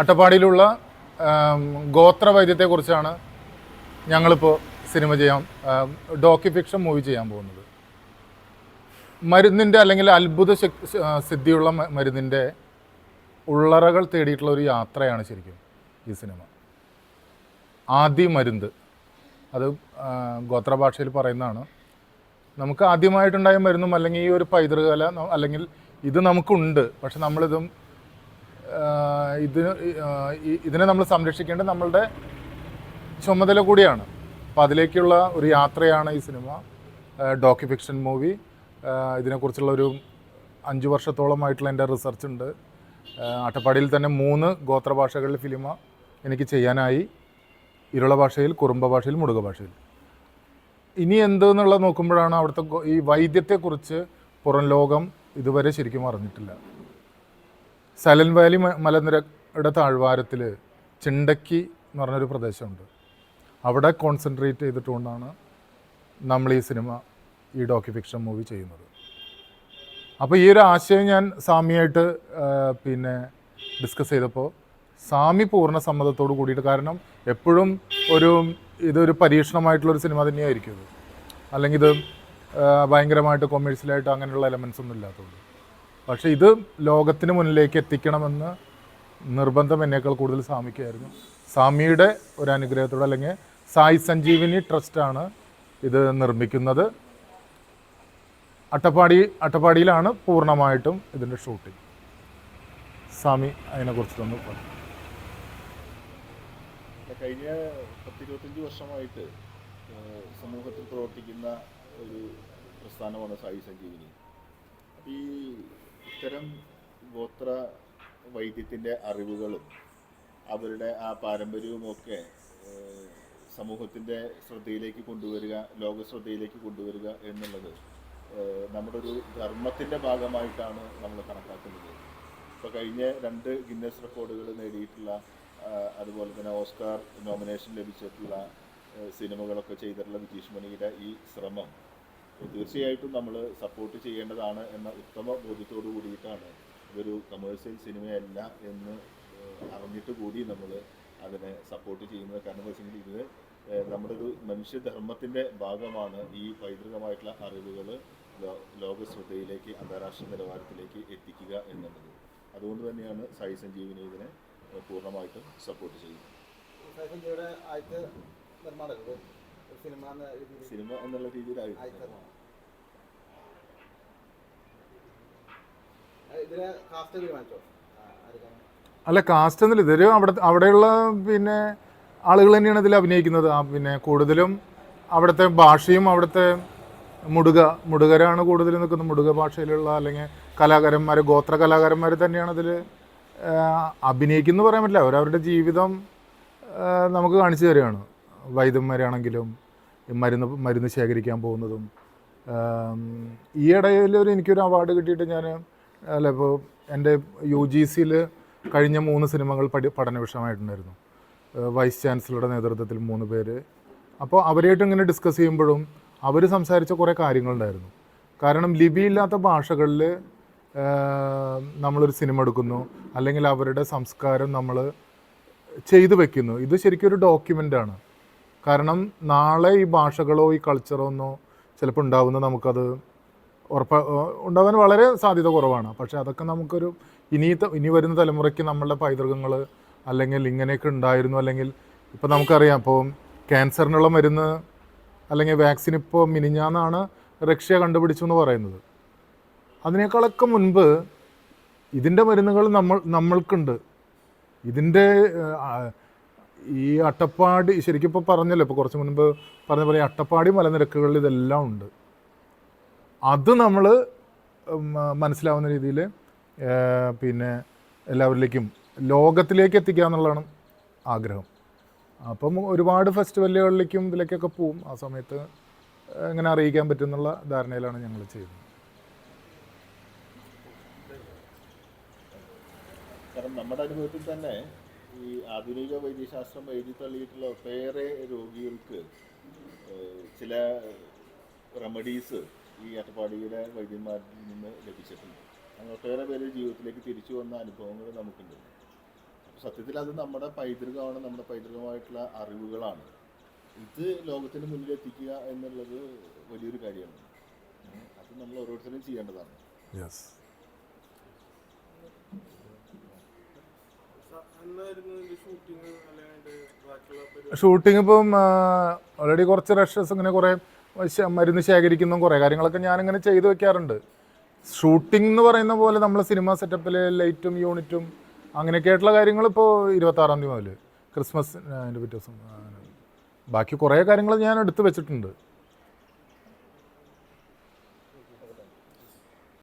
അട്ടപ്പാടിയിലുള്ള ഗോത്ര വൈദ്യത്തെക്കുറിച്ചാണ് ഞങ്ങളിപ്പോൾ സിനിമ ചെയ്യാൻ ഡോക്യു ഫിക്ഷൻ മൂവി ചെയ്യാൻ പോകുന്നത്. മരുന്നിന്റെ അല്ലെങ്കിൽ അത്ഭുത സിദ്ധിയുള്ള മരുന്നിന്റെ ഉള്ളറകൾ തേടിയിട്ടുള്ള ഒരു യാത്രയാണ് ശരിക്കും ഈ സിനിമ. ആദ്യ മരുന്ന് അത് ഗോത്ര ഗോത്രഭാഷയിൽ പറയുന്നതാണ്. നമുക്ക് ആദ്യമായിട്ടുണ്ടായ മരുന്നും അല്ലെങ്കിൽ ഈ ഒരു പൈതൃകല അല്ലെങ്കിൽ ഇത് നമുക്കുണ്ട് പക്ഷെ നമ്മളിതും ഇതിന് ഇതിനെ നമ്മൾ സംരക്ഷിക്കേണ്ടത് നമ്മളുടെ ചുമതല കൂടിയാണ്. അപ്പം അതിലേക്കുള്ള ഒരു യാത്രയാണ് ഈ സിനിമ. ഡോക്യു ഫിക്ഷൻ മൂവി ഇതിനെക്കുറിച്ചുള്ള ഒരു അഞ്ച് വർഷത്തോളമായിട്ടുള്ള എന്റെ റിസർച്ച് ഉണ്ട്. അട്ടപ്പാടിയിൽ തന്നെ മൂന്ന് ഗോത്രഭാഷകളിലെ ഫിലിമ എനിക്ക് ചെയ്യാനായി. ഇരുള ഭാഷയിൽ കുറുമ്പ ഭാഷയിൽ മുടുക ഭാഷയിൽ. ഇനി എന്ത് എന്നുള്ളത് നോക്കുമ്പോഴാണ് അവിടുത്തെ ഈ വൈദ്യത്തെക്കുറിച്ച് പുറം ലോകം ഇതുവരെ ശരിക്കും അറിഞ്ഞിട്ടില്ല. സൈലന്റ് വാലി മലനിരയുടെ താഴ്വാരത്തിൽ ചിണ്ടക്കി എന്ന് പറഞ്ഞൊരു പ്രദേശമുണ്ട്. അവിടെ കോൺസെൻട്രേറ്റ് ചെയ്തിട്ടുകൊണ്ടാണ് നമ്മൾ ഈ സിനിമ ഈ ഡോക്യു ഫിക്ഷൻ മൂവി ചെയ്യുന്നത്. അപ്പോൾ ഈ ഒരു ആശയം ഞാൻ സാമിയായിട്ട് പിന്നെ ഡിസ്കസ് ചെയ്തപ്പോൾ സാമി പൂർണ സമ്മതത്തോട് കൂടിയിട്ട് കാരണം എപ്പോഴും ഒരു ഇതൊരു പരീക്ഷണമായിട്ടുള്ളൊരു സിനിമ തന്നെയായിരിക്കും അല്ലെങ്കിൽ ഇത് ഭയങ്കരമായിട്ട് കൊമേഴ്സ്യലായിട്ട് അങ്ങനെയുള്ള എലമെൻസ് ഒന്നും ഇല്ലാത്തതുകൊണ്ട്. പക്ഷേ ഇത് ലോകത്തിന് മുന്നിലേക്ക് എത്തിക്കണമെന്ന് നിർബന്ധം എന്നേക്കാൾ കൂടുതൽ സാമിക്കായിരുന്നു സ്വാമിയുടെ ഒരു അനുഗ്രഹത്തോടെ അല്ലെങ്കിൽ സായി സഞ്ജീവിനി ട്രസ്റ്റാണ് ഇത് നിർമ്മിക്കുന്നത്. അട്ടപ്പാടി അട്ടപ്പാടിയിലാണ് പൂർണമായിട്ടും ഇതിന്റെ ഷൂട്ടിംഗ്. സ്വാമി തന്നു പറഞ്ഞു കഴിഞ്ഞ പത്തിരുപത്തഞ്ച് വർഷമായിട്ട് സമൂഹത്തിൽ പ്രവർത്തിക്കുന്ന ഒരു പ്രസ്ഥാനമാണ് സായി സഞ്ജീവിനി. ഈ ഇത്തരം ഗോത്ര വൈദ്യത്തിന്റെ അറിവുകളും അവരുടെ ആ പാരമ്പര്യവുമൊക്കെ സമൂഹത്തിന്റെ ശ്രദ്ധയിലേക്ക് കൊണ്ടുവരിക ലോക ശ്രദ്ധയിലേക്ക് കൊണ്ടുവരിക എന്നുള്ളത് നമ്മുടെ ഒരു ധർമ്മത്തിന്റെ ഭാഗമായിട്ടാണ് നമ്മൾ കണക്കാക്കുന്നത്. ഇപ്പോൾ കഴിഞ്ഞ രണ്ട് ഗിന്നസ് റെക്കോർഡുകൾ നേടിയിട്ടുള്ള അതുപോലെ തന്നെ ഓസ്കാർ നോമിനേഷൻ ലഭിച്ചിട്ടുള്ള സിനിമകളൊക്കെ ചെയ്തിട്ടുള്ള വിജീഷ് മണിയുടെ ഈ ശ്രമം തീർച്ചയായിട്ടും നമ്മൾ സപ്പോർട്ട് ചെയ്യേണ്ടതാണ് എന്ന ഉത്തമ ബോധ്യത്തോടു കൂടിയിട്ടാണ് ഇതൊരു കമേഴ്സ്യൽ സിനിമയല്ല എന്ന് അറിഞ്ഞിട്ട് കൂടി നമ്മൾ അതിനെ സപ്പോർട്ട് ചെയ്യുന്നത്. കാരണം വെച്ചെങ്കിൽ ഇത് നമ്മുടെ ഒരു മനുഷ്യധർമ്മത്തിന്റെ ഭാഗമാണ് ഈ പൈതൃകമായിട്ടുള്ള അറിവുകൾ ലോക ശ്രദ്ധയിലേക്ക് അന്താരാഷ്ട്ര നിലവാരത്തിലേക്ക് എത്തിക്കുക എന്നുള്ളത്. അതുകൊണ്ട് തന്നെയാണ് സായി സഞ്ജീവിനി ഇതിനെ പൂർണമായിട്ടും സപ്പോർട്ട് ചെയ്യുന്നത്. സിനിമ സിനിമ എന്നുള്ള രീതിയിലായി അല്ല കാസ്റ്റ് എന്നല്ല ഇതൊരു അവിടെ അവിടെയുള്ള പിന്നെ ആളുകൾ തന്നെയാണ് ഇതിൽ അഭിനയിക്കുന്നത്. ആ പിന്നെ കൂടുതലും അവിടുത്തെ ഭാഷയും അവിടുത്തെ മുടുക മുടുകരാണ് കൂടുതൽ നിൽക്കുന്നത്. മുടുക ഭാഷയിലുള്ള അല്ലെങ്കിൽ കലാകാരന്മാർ ഗോത്ര കലാകാരന്മാർ തന്നെയാണ് ഇതിൽ അഭിനയിക്കുന്നു പറയാൻ പറ്റില്ല. അവരവരുടെ ജീവിതം നമുക്ക് കാണിച്ചു തരികയാണ്. വൈദ്യന്മാരാണെങ്കിലും മരുന്ന് മരുന്ന് ശേഖരിക്കാൻ പോകുന്നതും ഈ ഇടയിൽ ഒരു എനിക്കൊരു അവാർഡ് കിട്ടിയിട്ട് ഞാൻ അല്ല ഇപ്പോൾ എന്റെ യു ജി സിയിൽ കഴിഞ്ഞ മൂന്ന് സിനിമകൾ പഠി പഠന വിഷയമായിട്ടുണ്ടായിരുന്നു വൈസ് ചാൻസലറുടെ നേതൃത്വത്തിൽ മൂന്ന് പേര്. അപ്പോൾ അവരായിട്ട് ഇങ്ങനെ ഡിസ്കസ് ചെയ്യുമ്പോഴും അവർ സംസാരിച്ച കുറേ കാര്യങ്ങളുണ്ടായിരുന്നു. കാരണം ലിപിയില്ലാത്ത ഭാഷകളിൽ നമ്മളൊരു സിനിമ എടുക്കുന്നു അല്ലെങ്കിൽ അവരുടെ സംസ്കാരം നമ്മൾ ചെയ്തു വെക്കുന്നു. ഇത് ശരിക്കും ഒരു ഡോക്യുമെന്റാണ് കാരണം നാളെ ഈ ഭാഷകളോ ഈ കൾച്ചറോ ഒന്നോ ചിലപ്പോൾ ഉണ്ടാവുന്ന നമുക്കത് ഉറപ്പ ഉണ്ടാവാൻ വളരെ സാധ്യത കുറവാണ്. പക്ഷേ അതൊക്കെ നമുക്കൊരു ഇനി ഇനി വരുന്ന തലമുറയ്ക്ക് നമ്മളുടെ പൈതൃകങ്ങൾ അല്ലെങ്കിൽ ഇങ്ങനെയൊക്കെ ഉണ്ടായിരുന്നു അല്ലെങ്കിൽ ഇപ്പോൾ നമുക്കറിയാം ഇപ്പോൾ ക്യാൻസറിനുള്ള മരുന്ന് അല്ലെങ്കിൽ വാക്സിൻ ഇപ്പോൾ മിനിഞ്ഞാന്നാണ് റഷ്യ കണ്ടുപിടിച്ചു എന്ന് പറയുന്നത്. അതിനേക്കാളൊക്കെ മുൻപ് ഇതിന്റെ മരുന്നുകൾ നമ്മൾ നമ്മൾക്കുണ്ട്. ഇതിന്റെ ഈ അട്ടപ്പാടി ശരിക്കും ഇപ്പോൾ പറഞ്ഞല്ലോ ഇപ്പോൾ കുറച്ച് മുൻപ് പറഞ്ഞ പോലെ അട്ടപ്പാടി മലനിരക്കുകളിൽ ഇതെല്ലാം ഉണ്ട്. അത് നമ്മൾ മനസ്സിലാവുന്ന രീതിയിൽ പിന്നെ എല്ലാവരിലേക്കും ലോകത്തിലേക്ക് എത്തിക്കുക എന്നുള്ളതാണ് ആഗ്രഹം. അപ്പം ഒരുപാട് ഫെസ്റ്റിവലുകളിലേക്കും ഇതിലേക്കൊക്കെ പോവും. ആ സമയത്ത് എങ്ങനെ അറിയിക്കാൻ പറ്റും എന്നുള്ള ധാരണയിലാണ് ഞങ്ങൾ ചെയ്യുന്നത്. കാരണം നമ്മുടെ അനുഭവത്തിൽ തന്നെ ഈ ആധുനിക വൈദ്യശാസ്ത്രം എഴുതി തള്ളിയിട്ടുള്ള ഒട്ടേറെ രോഗികൾക്ക് ചില റെമഡീസ് ഈ അട്ടപ്പാടിയുടെ വൈദ്യന്മാരിൽ നിന്ന് ലഭിച്ചിട്ടുണ്ട്. അങ്ങനെ ഒട്ടേറെ പേര് ജീവിതത്തിലേക്ക് തിരിച്ചു വന്ന അനുഭവങ്ങൾ നമുക്കുണ്ട്. സത്യത്തിൽ അത് നമ്മുടെ പൈതൃകമാണ് നമ്മുടെ പൈതൃകമായിട്ടുള്ള അറിവുകളാണ്. ഇത് ലോകത്തിന് മുന്നിൽ എത്തിക്കുക എന്നുള്ളത് വലിയൊരു കാര്യമാണ്. അത് നമ്മൾ ഓരോരുത്തരും ചെയ്യേണ്ടതാണ്. ഷൂട്ടിംഗ് ഇപ്പം ഓൾറെഡി കുറച്ച് റഷസ് ഇങ്ങനെ കുറേ മരുന്ന് ശേഖരിക്കുന്ന കുറേ കാര്യങ്ങളൊക്കെ ഞാനിങ്ങനെ ചെയ്തു വെക്കാറുണ്ട്. ഷൂട്ടിംഗ് എന്ന് പറയുന്ന പോലെ നമ്മൾ സിനിമ സെറ്റപ്പിൽ ലൈറ്റും യൂണിറ്റും അങ്ങനെയൊക്കെ ആയിട്ടുള്ള കാര്യങ്ങൾ ഇപ്പോൾ ഇരുപത്താറാം തീയതി മുതൽ ക്രിസ്മസ് അതിന്റെ പിറ്റേ ദിവസം ബാക്കി കുറേ കാര്യങ്ങൾ ഞാൻ എടുത്തു വെച്ചിട്ടുണ്ട്.